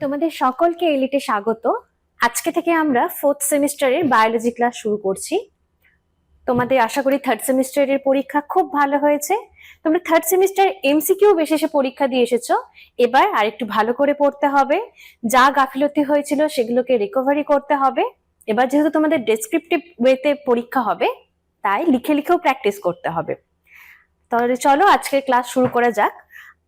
তোমাদের সকলকে এলিটে স্বাগত। আজকে থেকে আমরা ফোর্থ সেমিস্টারের বায়োলজি ক্লাস শুরু করছি। তোমাদের আশা করি থার্ড সেমিস্টারের পরীক্ষা খুব ভালো হয়েছে। তোমরা থার্ড সেমিস্টার এমসিকিউ বেশি এসে পরীক্ষা দিয়ে এসেছ। এবার আরেকটু ভালো করে পড়তে হবে। যা গাফিলতি হয়েছিল সেগুলোকে রিকভারি করতে হবে। এবার যেহেতু তোমাদের ডেসক্রিপটিভ ওয়েতে পরীক্ষা হবে, তাই লিখে লিখেও প্র্যাকটিস করতে হবে। তাহলে চলো আজকের ক্লাস শুরু করা যাক।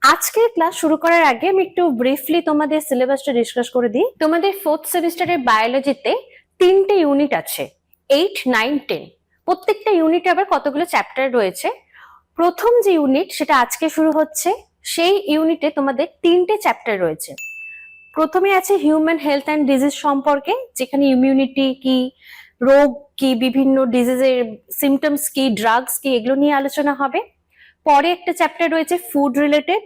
আজকের ক্লাস শুরু করার আগে আমি একটু ব্রিফলি তোমাদের সিলেবাসটা ডিসকাস করে দিই। তোমাদের ফোর্থ সেমিস্টারের বায়োলজিতে তিনটে ইউনিট আছে এইট নাইন টেন প্রত্যেকটা ইউনিটে আবার কতগুলো চ্যাপ্টার রয়েছে? প্রথম যে ইউনিট সেটা আজকে শুরু হচ্ছে, সেই ইউনিটে তোমাদের তিনটে চ্যাপ্টার রয়েছে। প্রথমে আছে হিউম্যান হেলথ অ্যান্ড ডিজিজ সম্পর্কে, যেখানে ইমিউনিটি কি, রোগ কি, বিভিন্ন ডিজিজের সিমটমস কি ড্রাগস কি, এগুলো নিয়ে আলোচনা হবে। পরে একটা চ্যাপ্টার রয়েছে ফুড রিলেটেড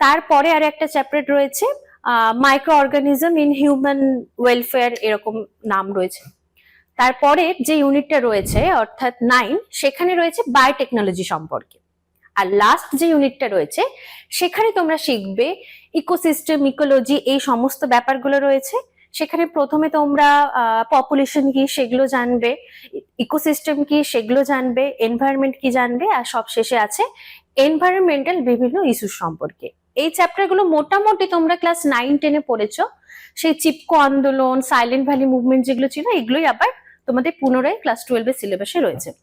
তারপরে আর একটা চ্যাপ্টার রয়েছে microorganism in human welfare এরকম নাম রয়েছে। তারপরে যে ইউনিটটা রয়েছে, অর্থাৎ নাইন সেখানে রয়েছে বায়োটেকনোলজি সম্পর্কে। আর লাস্ট যে ইউনিটটা রয়েছে, সেখানে তোমরা শিখবে ইকোসিস্টেম ইকোলজি এই সমস্ত ব্যাপারগুলো রয়েছে। সেখানে প্রথমে তোমরা পপুলেশন কি সেগুলো জানবে ইকোসিস্টেম কি সেগুলো জানবে এনভায়রনমেন্ট কি জানবে, আর সব শেষে আছে এনভায়রনমেন্টাল বিভিন্ন ইস্যু সম্পর্কে। এই চ্যাপ্টারগুলো মোটামুটি তোমরা ক্লাস নাইন টেনে পড়েছো। সেই চিপকো আন্দোলন সাইলেন্ট ভ্যালি মুভমেন্ট যেগুলো ছিল, এগুলোই আবার তোমাদের পুনরায় ক্লাস টুয়েলভের সিলেবাসে রয়েছে।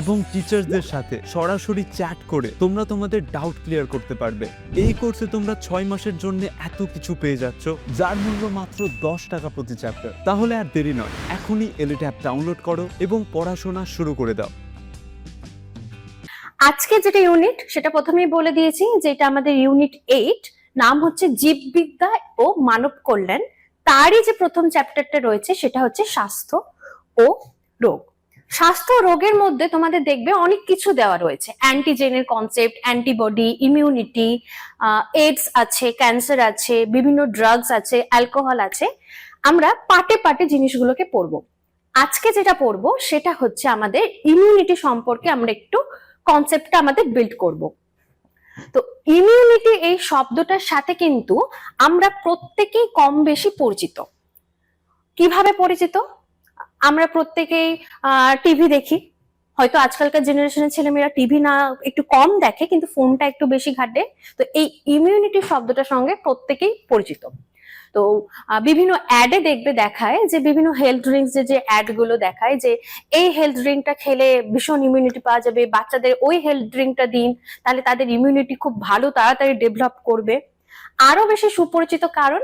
এবং টিচার্সদের সাথে সরাসরি চ্যাট করে তোমরা তোমাদের ডাউট ক্লিয়ার করতে পারবে। এই কোর্সে তোমরা ছয় মাসের জন্য এত কিছু পেয়ে যাচ্ছ, যার মূল্য মাত্র দশ টাকা প্রতি চ্যাপ্টার তাহলে আর দেরি নয়, এখনই এলিট অ্যাপ ডাউনলোড করো এবং পড়াশোনা শুরু করে দাও। আজকে যেটা ইউনিট সেটা প্রথমেই বলে দিয়েছি যে এটা আমাদের ইউনিট এইট নাম হচ্ছে জীববিদ্যা ও মানব কল্যাণ। তারই যে প্রথম চ্যাপ্টারটা রয়েছে, সেটা হচ্ছে স্বাস্থ্য ও রোগ। স্বাস্থ্য রোগের মধ্যে তোমাদের দেখবে অনেক কিছু দেওয়া রয়েছে। অ্যান্টিজেনের কনসেপ্ট অ্যান্টিবডি ইমিউনিটি এইডস আছে ক্যান্সার আছে, বিভিন্ন ড্রাগস আছে অ্যালকোহল আছে। আমরা পাটে পাটে জিনিসগুলোকে পড়ব। আজকে যেটা পড়ব সেটা হচ্ছে আমাদের ইমিউনিটি সম্পর্কে আমরা একটু কনসেপ্টটা আমাদের বিল্ড করব। তো ইমিউনিটি এই শব্দটার সাথে কিন্তু আমরা প্রত্যেকেই কম বেশি পরিচিত। কীভাবে পরিচিত? আমরা প্রত্যেকেই টিভি দেখি। হয়তো আজকালকার জেনারেশনের ছেলেমেয়েরা টিভি না একটু কম দেখে, কিন্তু ফোনটা একটু বেশি ঘাটে। তো এই ইমিউনিটি শব্দটার সঙ্গে প্রত্যেকেই পরিচিত। তো বিভিন্ন অ্যাডে দেখবে দেখায় যে, বিভিন্ন হেলথ ড্রিঙ্কস যে অ্যাডগুলো দেখায় যে, এই হেলথ ড্রিঙ্কটা খেলে ভীষণ ইমিউনিটি পাওয়া যাবে, বাচ্চাদের ওই হেলথ ড্রিঙ্কটা দিন, তাহলে তাদের ইমিউনিটি খুব ভালো তাড়াতাড়ি ডেভেলপ করবে। আরও বেশি সুপরিচিত কারণ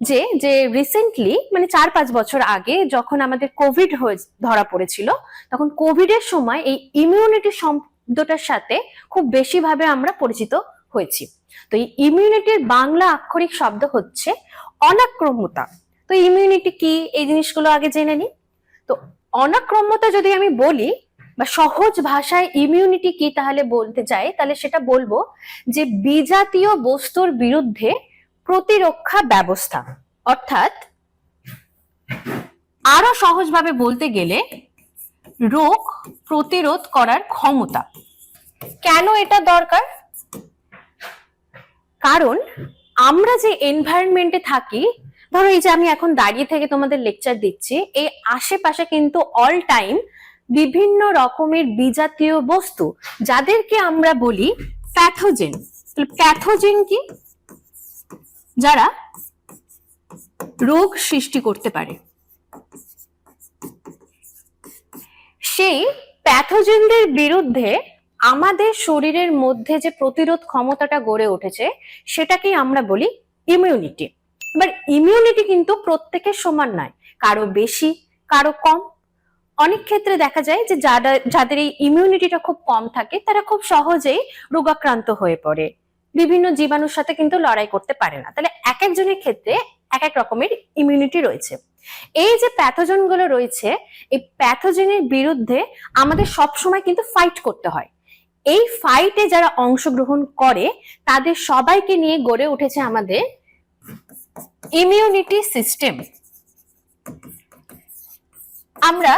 যে যে রিসেন্টলি মানে চার পাঁচ বছর আগে যখন আমাদের কোভিড হয়ে ধরা পড়েছিল, তখন কোভিড এর সময় এই ইমিউনিটি শব্দটার সাথে খুব বেশি ভাবে আমরা পরিচিত হয়েছি। তো এই ইমিউনিটির বাংলা আক্ষরিক শব্দ হচ্ছে অনাক্রম্যতা। তো ইমিউনিটি কি? এই জিনিসগুলো আগে জেনে নি তো অনাক্রম্যতা যদি আমি বলি, বা সহজ ভাষায় ইমিউনিটি কি তাহলে বলতে চাই, তাহলে সেটা বলব যে, বিজাতীয় বস্তুর বিরুদ্ধে প্রতিরক্ষা ব্যবস্থা। অর্থাৎ, আরও সহজভাবে বলতে গেলে, রোগ প্রতিরোধ করার ক্ষমতা। কেন এটা দরকার? কারণ, আমরা যে এনভায়রনমেন্টে থাকি, ধরো এই যে আমি এখন দাঁড়িয়ে থেকে তোমাদের লেকচার দিচ্ছি, এই আশেপাশে কিন্তু অল টাইম বিভিন্ন রকমের বিজাতীয় বস্তু, যাদেরকে আমরা বলি প্যাথোজেন প্যাথোজেন কি? যারা রোগ সৃষ্টি করতে পারে। সেই প্যাথোজেনদের বিরুদ্ধে আমাদের শরীরের মধ্যে যে প্রতিরোধ ক্ষমতাটা গড়ে উঠেছে, সেটাকেই আমরা বলি ইমিউনিটি এবার ইমিউনিটি কিন্তু প্রত্যেকের সমান নয়, কারও বেশি, কারও কম। অনেক ক্ষেত্রে দেখা যায় যে যারা, যাদের এই ইমিউনিটিটা খুব কম থাকে, তারা খুব সহজেই রোগাক্রান্ত হয়ে পড়ে। বিভিন্ন জীবাণুর সাথে কিন্তু লড়াই করতে পারে না। তাহলে এক একজনের ক্ষেত্রে এক এক রকমের ইমিউনিটি রয়েছে। এই যে প্যাথোজেনগুলো রয়েছে, এই প্যাথোজেনের বিরুদ্ধে আমাদের সব সময় কিন্তু ফাইট করতে হয়। এই ফাইটে যারা অংশগ্রহণ করে, তাদের সবাইকে নিয়ে গড়ে উঠেছে আমাদের ইমিউনিটি সিস্টেম আমরা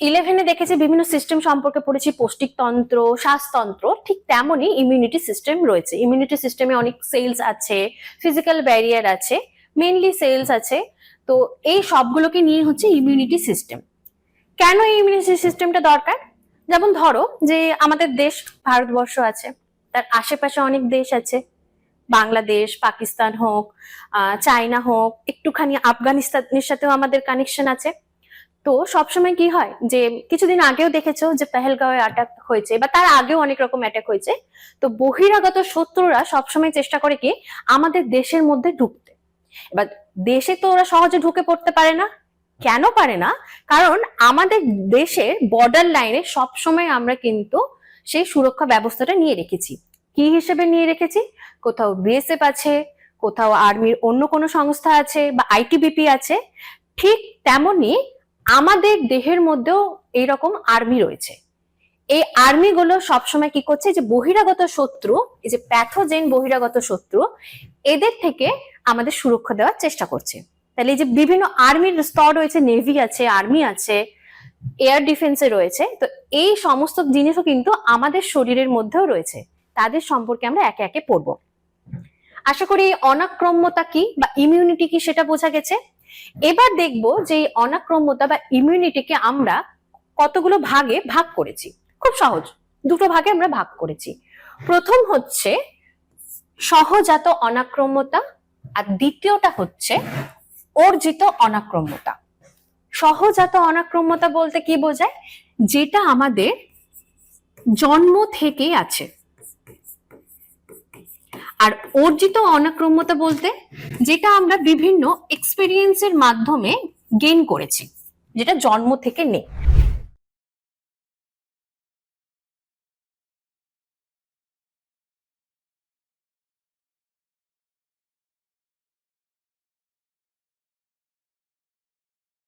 ইলেভেনে দেখেছি বিভিন্ন সিস্টেম সম্পর্কে পড়েছি, পৌষ্টিকতন্ত্র, শ্বাসতন্ত্র, ঠিক তেমনই ইমিউনিটি সিস্টেম রয়েছে। ইমিউনিটি সিস্টেমে অনেক সেলস আছে ফিজিক্যাল ব্যারিয়ার আছে মেনলি সেলস আছে। তো এই সবগুলোকে নিয়ে হচ্ছে ইমিউনিটি সিস্টেম কেন এই ইমিউনিটি সিস্টেমটা দরকার? যেমন ধরো যে আমাদের দেশ ভারতবর্ষ আছে, তার আশেপাশে অনেক দেশ আছে। বাংলাদেশ, পাকিস্তান হোক চায়না হোক, একটুখানি আফগানিস্তানের সাথেও আমাদের কানেকশন আছে। তো সবসময় কি হয় যে কিছুদিন আগেও দেখেছ যে পেহেলগাঁওয়ে অ্যাটাক হয়েছে বা তার আগেও অনেক রকম অ্যাটাক হয়েছে। তো বহিরাগত শত্রুরা সবসময় চেষ্টা করে কি আমাদের দেশের মধ্যে ঢুকতে। এবার দেশে তো ওরা সহজে ঢুকে পড়তে পারে না। কেন পারে না? কারণ আমাদের দেশের বর্ডার লাইনে সবসময় আমরা কিন্তু সেই সুরক্ষা ব্যবস্থাটা নিয়ে রেখেছি। কি হিসেবে নিয়ে রেখেছি? কোথাও বিএসএফ আছে, কোথাও আর্মির অন্য কোনো সংস্থা আছে বা আইটিবিপি আছে। ঠিক তেমনি আমাদের দেহের মধ্যেও এইরকম আর্মি রয়েছে। এই আর্মি গুলো সবসময় কি করছে? যে বহিরাগত শত্রু, এই যে প্যাথোজেন বহিরাগত শত্রু, এদের থেকে আমাদের সুরক্ষা দেওয়ার চেষ্টা করছে। তাহলে এই যে বিভিন্ন আর্মির স্তর রয়েছে নেভি আছে আর্মি আছে এয়ার ডিফেন্সে রয়েছে, তো এই সমস্ত জিনিসও কিন্তু আমাদের শরীরের মধ্যেও রয়েছে। তাদের সম্পর্কে আমরা একে একে পড়ব। আশা করি অনাক্রম্যতা কি বা ইমিউনিটি কি সেটা বোঝা গেছে। এবার দেখব যে অনাক্রম্যতা বা ইমিউনিটিকে আমরা কতগুলো ভাগে ভাগ করেছি। খুব সহজ, দুটো ভাগে আমরা ভাগ করেছি। প্রথম হচ্ছে সহজাত অনাক্রম্যতা আর দ্বিতীয়টা হচ্ছে অর্জিত অনাক্রম্যতা। সহজাত অনাক্রম্যতা বলতে কি বোঝায়? যেটা আমাদের জন্ম থেকেই আছে। আর অর্জিত অনাক্রম্যতা বলতে যেটা আমরা বিভিন্ন এক্সপিরিয়েন্সের মাধ্যমে গেইন করেছি, যেটা জন্ম থেকে নেই।